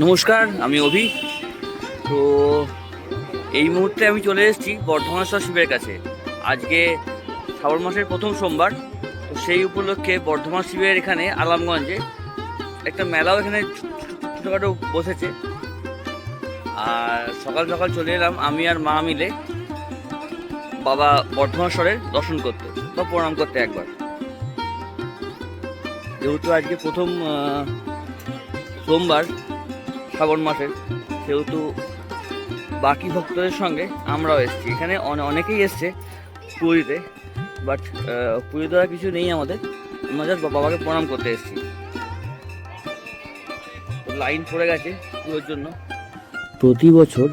নমস্কার, আমি অভি। তো এই মুহূর্তে আমি চলে এসেছি বর্ধমানেশ্বর শিবের কাছে। আজকে শ্রাবণ মাসের প্রথম সোমবার, তো সেই উপলক্ষে বর্ধমান শিবের এখানে আলামগঞ্জে একটা মেলাও এখানে ছোটোখাটো বসেছে। আর সকাল সকাল চলে এলাম আমি আর মা মিলে বাবা বর্ধমানেশ্বরের দর্শন করতে বা প্রণাম করতে একবার। যেহেতু আজকে প্রথম সোমবার শ্রাবণ মাসের, সেহেতু বাকি ভক্তদের সঙ্গে আমরাও এসেছি। এখানে অনে- অনেকেই এসছে পুরীতে বাট পুজো দেওয়ার কিছু নেই আমাদের। আমরা জাস্ট বাবাকে প্রণাম করতে এসেছি। লাইন পড়ে গেছে পুজোর জন্য। প্রতি বছর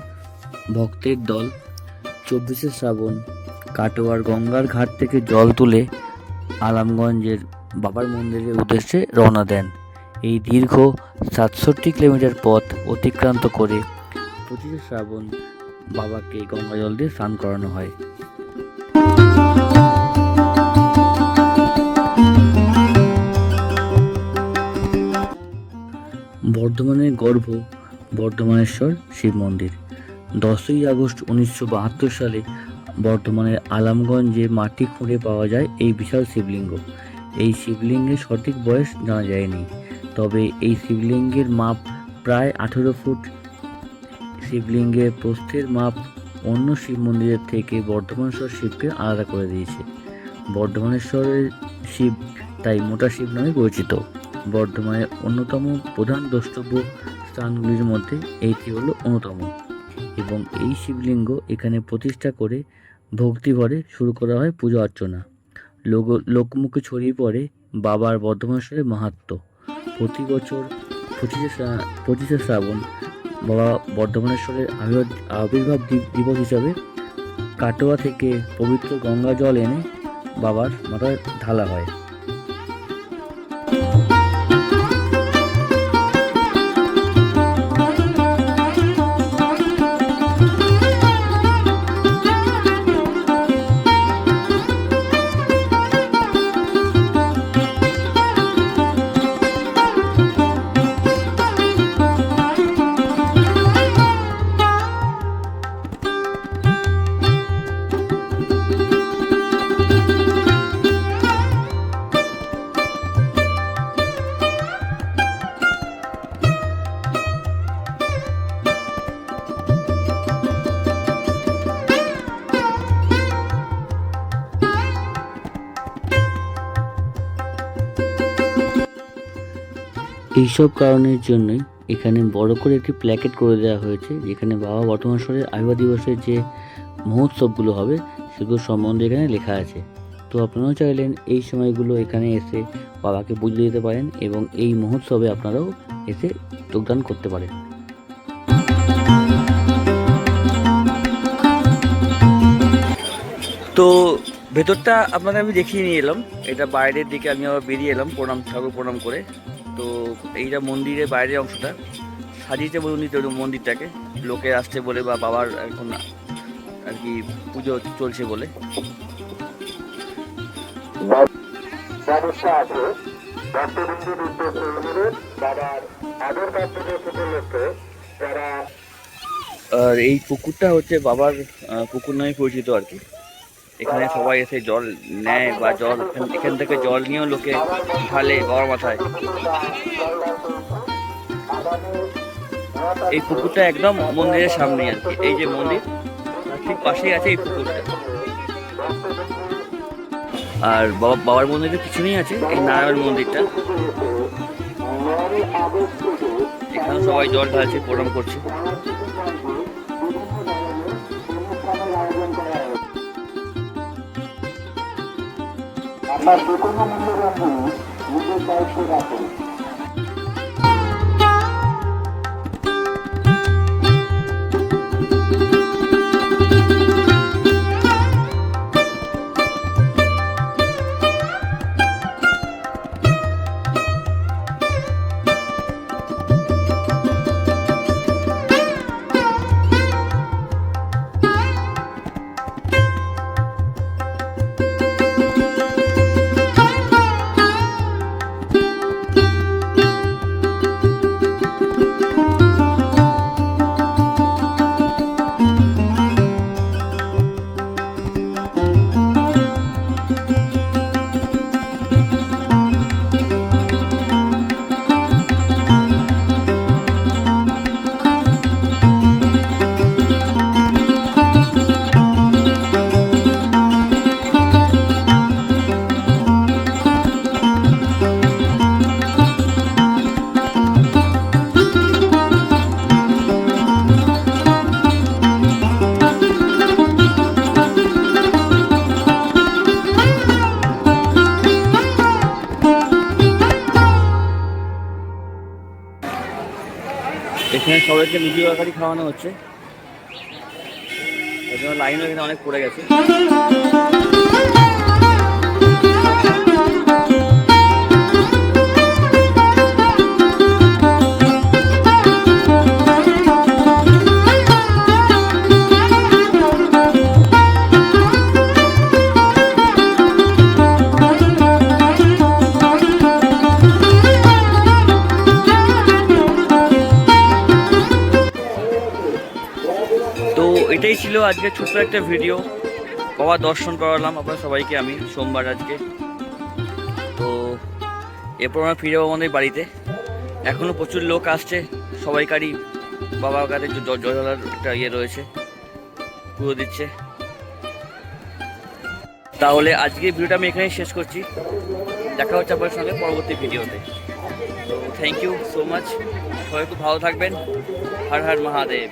ভক্তের দল চব্বিশে শ্রাবণ কাটোয়ার গঙ্গার ঘাট থেকে জল তুলে আলামগঞ্জের বাবার মন্দিরের উদ্দেশ্যে রওনা দেন। এই দীর্ঘ সাতষট্টি কিলোমিটার পথ অতিক্রান্ত করে পঁচিশে শ্রাবণ বাবাকে গঙ্গা জল দিয়ে স্নান করানো হয়। বর্ধমানের গর্ভ, বর্ধমানেশ্বর শিব মন্দির। দশই আগস্ট উনিশশো বাহাত্তর সালে বর্ধমানের আলামগঞ্জে মাটি খুঁড়ে পাওয়া যায় এই বিশাল শিবলিঙ্গ। এই শিবলিঙ্গের সঠিক বয়স জানা যায়নি। তবে এই শিবলিঙ্গের মাপ প্রায় আঠেরো ফুট। শিবলিঙ্গের প্রস্থের মাপ অন্য শিব মন্দিরের থেকে বর্ধমানেশ্বর শিবকে আলাদা করে দিয়েছে। বর্ধমানেশ্বরের শিব তাই মোটা শিব নামে পরিচিত। বর্ধমানের অন্যতম প্রধান দ্রষ্টব্য স্থানগুলির মধ্যে এইটি হলো অন্যতম এবং এই শিবলিঙ্গ এখানে প্রতিষ্ঠা করে ভক্তিভরে শুরু করা হয় পুজো অর্চনা। লোক, লোকমুখে ছড়িয়ে পড়ে বাবার বর্ধমানেশ্বরের মাহাত্ম্য প্রতি বছর পঁচিশে পঁচিশে শ্রাবণ বাবা বর্ধমানেশ্বরের আবির্ভাব আবির্ভাব দিব- দিবস হিসাবে কাটোয়া থেকে পবিত্র গঙ্গা জল এনে বাবার মাথায় ঢালা হয়। এইসব কারণের জন্যই এখানে বড় করে একটি প্ল্যাকেট করে দেওয়া হয়েছে, যেখানে বাবা বর্তমান বর্তমানেশ্বরের আবির্ভাব দিবসের যে মহোৎসবগুলো হবে, সেগুলো সম্বন্ধে এখানে লেখা আছে। তো আপনারাও চাইলেন এই সময়গুলো এখানে এসে বাবাকে বুঝিয়ে দিতে পারেন এবং এই মহোৎসবে আপনারাও এসে যোগদান করতে পারেন। তো ভেতরটা আপনাদের আমি দেখিয়ে নিয়ে এলাম, এটা বাইরের দিকে আমি আবার বেরিয়ে এলাম, প্রণাম ঠাকুর প্রণাম করে। তো এইটা মন্দিরের বাইরের অংশটা। সাজিয়েছে মন্দির মন্দিরটাকে। লোকে আসছে বলে বা বাবার এখন আর কি পুজো চলছে বলে। ব্যবস্থা আছে। ভক্তবৃন্দের উদ্দেশ্যে অনুরোধ বাবার আদর কার্য উপলক্ষে যারা আর এই পুকুরটা হচ্ছে বাবার পুকুর নামে পরিচিত আর কি। এখানে সবাই এসে জল নেয় বা জল এখান- থেকে জল নিয়েও লোকে ঢালে বাবার মাথায়। এই পুকুরটা একদম মন্দিরের সামনে আর কি, এই যে মন্দির, ঠিক পাশেই আছে এই পুকুরটা। আর বাবা, বাবার মন্দিরের পিছনেই আছে, এই নারায়ণ মন্দিরটা। এখানে সবাই জল ঢালছে, প্রণাম করছে। నా కుటుంబం ముందు రండి ముందు సాక్షి రాకుండా এখানে সবাইকে লুচি তরকারি খাওয়ানো হচ্ছে। লাইনও এখানে অনেক পড়ে গেছে। এটাই ছিল আজকে ছোট্ট একটা ভিডিও বাবা দর্শন করালাম, আপনার সবাইকে আমি, সোমবার আজকে। তো এরপর আমরা ফিরে যাব আমাদের বাড়িতে। এখনও প্রচুর লোক আসছে, সবাইকারই বাবার কাছে জলার একটা ইয়ে রয়েছে, পুরো দিচ্ছে। তাহলে আজকে ভিডিওটা আমি এখানেই শেষ করছি। দেখা হচ্ছে আপনার সঙ্গে পরবর্তী ভিডিওতে। তো থ্যাংক ইউ সো মাচ সবাই খুব ভালো থাকবেন। হর হর মহাদেব।